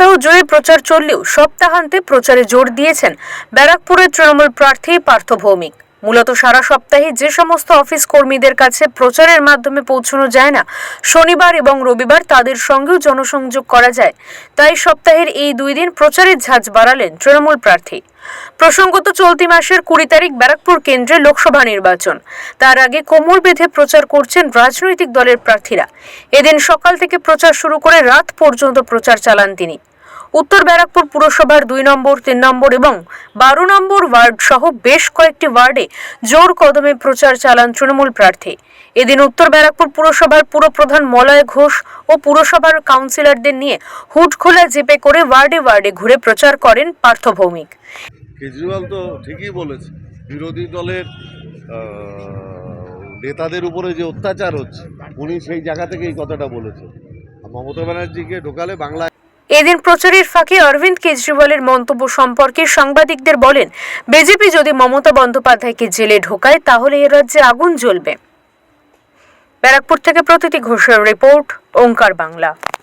সপ্তাহ জুড়ে প্রচার চললেও সপ্তাহান্তে প্রচারে জোর দিয়েছেন ব্যারাকপুরের তৃণমূল প্রার্থী পার্থ ভৌমিক। মূলত সারা সপ্তাহে যে সমস্ত অফিস কর্মীদের কাছে প্রচারের মাধ্যমে পৌঁছানো যায় না, শনিবার এবং রবিবার তাদের সঙ্গেও জনসংযোগ করা যায়। তাই সপ্তাহের এই দুই দিন প্রচারের ঝাঁজ বাড়ালেন তৃণমূল প্রার্থী। প্রসঙ্গত চলতি মাসের কুড়ি তারিখ ব্যারাকপুর কেন্দ্রে লোকসভা নির্বাচন। তার আগে কোমর বেঁধে প্রচার করছেন রাজনৈতিক দলের প্রার্থীরা। এদিন সকাল থেকে প্রচার শুরু করে রাত পর্যন্ত প্রচার চালান তিনি। উত্তর ব্যারাকপুর পুরসভার দুই নম্বর, তিন নম্বর এবং বারো নম্বর ওয়ার্ড সহ বেশ কয়েকটি ওয়ার্ডে জোর কদমে প্রচার চালান তৃণমূল প্রার্থী। এদিন উত্তর ব্যারাকপুর পুরসভার পুরপ্রধান মলয় ঘোষ ও পুরসভার কাউন্সিলরদের নিয়ে হুটখোলা জিপে করে ওয়ার্ডে ওয়ার্ডে ঘুরে প্রচার করেন পার্থ ভৌমিক। কেজরিওয়াল তো ঠিকই বলেছে, বিরোধী দলের নেতাদের উপরে যে অত্যাচার হচ্ছে, উনি সেই জায়গা থেকে এই কথাটা বলেছে মমতা ব্যানার্জিকে ঢোকালে বাংলা এদিন প্রচারের ফাঁকে অরবিন্দ কেজরিওয়ালের মন্তব্য সম্পর্কে সাংবাদিকদের বলেন, বিজেপি যদি মমতা বন্দ্যোপাধ্যায়কে জেলে ঢোকায়, তাহলে এ রাজ্যে আগুন জ্বলবে। ব্যারাকপুর থেকে প্রতিটি ঘোষের রিপোর্ট, ওঙ্কার বাংলা।